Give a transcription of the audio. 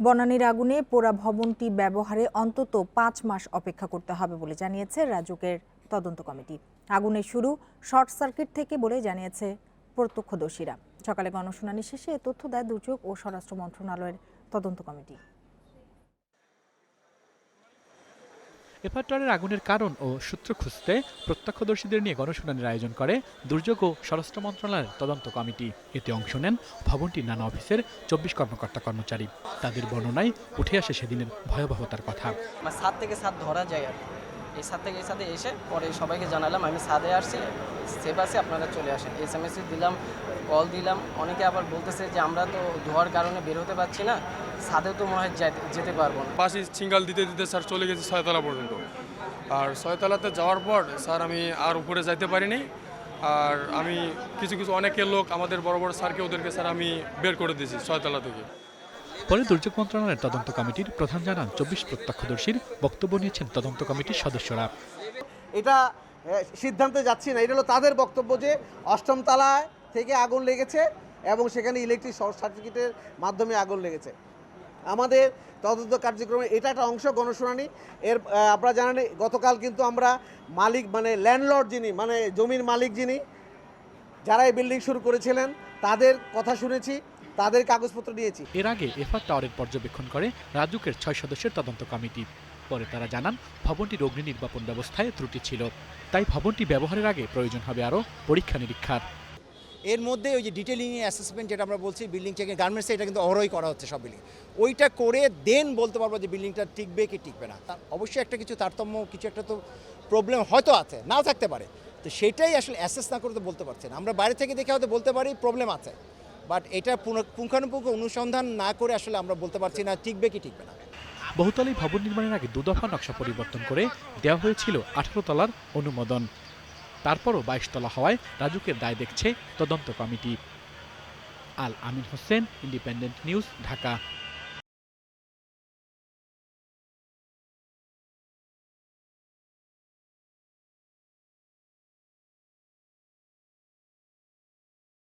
বনানীর আগুনে পোড়া ভবনটি ব্যবহারে অন্তত পাঁচ মাস অপেক্ষা করতে হবে বলে জানিয়েছে রাজুকের তদন্ত কমিটি। আগুনের শুরু শর্ট সার্কিট থেকে বলে জানিয়েছে প্রত্যক্ষদর্শীরা। সকালে গণশুনানি শেষে তথ্য দেয় দুর্যোগ ও স্বরাষ্ট্র মন্ত্রণালয়ের তদন্ত কমিটি। এফআরটারের আগুনের কারণ ও সূত্র খুঁজতে প্রত্যক্ষদর্শীদের নিয়ে গণশুনানির আয়োজন করে দুর্যোগ ও স্বরাষ্ট্র মন্ত্রণালয়ের তদন্ত কমিটি। এতে অংশ নেন ভবনটির নানা অফিসের চব্বিশ কর্মকর্তা কর্মচারী। তাদের বর্ণনায় উঠে আসে সেদিনের ভয়াবহতার কথা। থেকে ধরা যায়। এই ছাদ থেকে এই ছাদে এসে পরে সবাইকে জানালাম, আমি সাদে আসছি সেভ আছে আপনারা চলে আসেন। এস এম দিলাম কল দিলাম। অনেকে আবার বলতেছে যে আমরা তো ধোয়ার কারণে বের হতে পারছি না ছাদেও তো মনে হয় যেতে পারব না। বাসি সিঙ্গাল দিতে দিতে স্যার চলে গেছে ছয়তলা পর্যন্ত। আর ছয়তলাতে যাওয়ার পর স্যার আমি আর উপরে যাইতে পারিনি। আর আমি কিছু কিছু অনেকের লোক আমাদের বড় বড় স্যারকে ওদেরকে স্যার আমি বের করে দিয়েছি ছয়তলা থেকে। পরে দুর্যোগ মন্ত্রণালয়ের তদন্ত কমিটির প্রধান জানান চব্বিশ প্রত্যক্ষদর্শীর বক্তব্য নিয়েছেন তদন্ত কমিটির সদস্যরা। এটা সিদ্ধান্তে যাচ্ছি না। এটা হলো তাদের বক্তব্য যে অষ্টম তলায় থেকে আগুন লেগেছে এবং সেখানে ইলেকট্রিক শর্ট সার্কিটের মাধ্যমে আগুন লেগেছে। আমাদের তদন্ত কার্যক্রমে এটা একটা অংশ গণশুনানি। এর আপনারা জানেন, গতকাল কিন্তু আমরা মালিক মানে ল্যান্ডলর্ড যিনি মানে জমির মালিক যিনি, যারা এই বিল্ডিং শুরু করেছিলেন, তাদের কথা শুনেছি। তাদের কাগজপত্র নিয়েছি। এর আগে এফআর টাওয়ারের পর্যবেক্ষণ করে রাজুকের ছয় সদস্যের তদন্ত কমিটি। পরে তারা জানান ভবনটির অগ্নি নির্বাপন ব্যবস্থায় ত্রুটি ছিল। তাই ভবনটি ব্যবহারের আগে প্রয়োজন হবে আরও পরীক্ষা নিরীক্ষার। এর মধ্যে ওই যে ডিটেলিং অ্যাসেসমেন্ট যেটা আমরা বলছি বিল্ডিং চেকিং গার্মেন্টসে এটা কিন্তু অহরই করা হচ্ছে সব বিল্ডিং ওইটা করে দেন বলতে পারব যে বিল্ডিংটা টিকবে কি টিকবে না। তার অবশ্যই একটা কিছু তারতম্য কিছু একটা তো প্রবলেম হয়তো আছে নাও থাকতে পারে। তো সেটাই আসলে অ্যাসেস না করে তো বলতে পারছি না। আমরা বাইরে থেকে দেখে হয়তো বলতে পারি প্রবলেম আছে। বাট এটা পুঙ্খানুপুঙ্খ অনুসন্ধান না করে আসলে আমরা বলতে পারছি না, টিকবে কি টিকবে না। বহুতলী ভবন নির্মাণের আগে দুদফা নকশা পরিবর্তন করে দেওয়া হয়েছিল আঠারো তলার অনুমোদন। তারপরও বাইশ তলা হওয়ায় রাজুকের দায় দেখছে তদন্ত committee. Al Amin Hossain, independent news, Dhaka.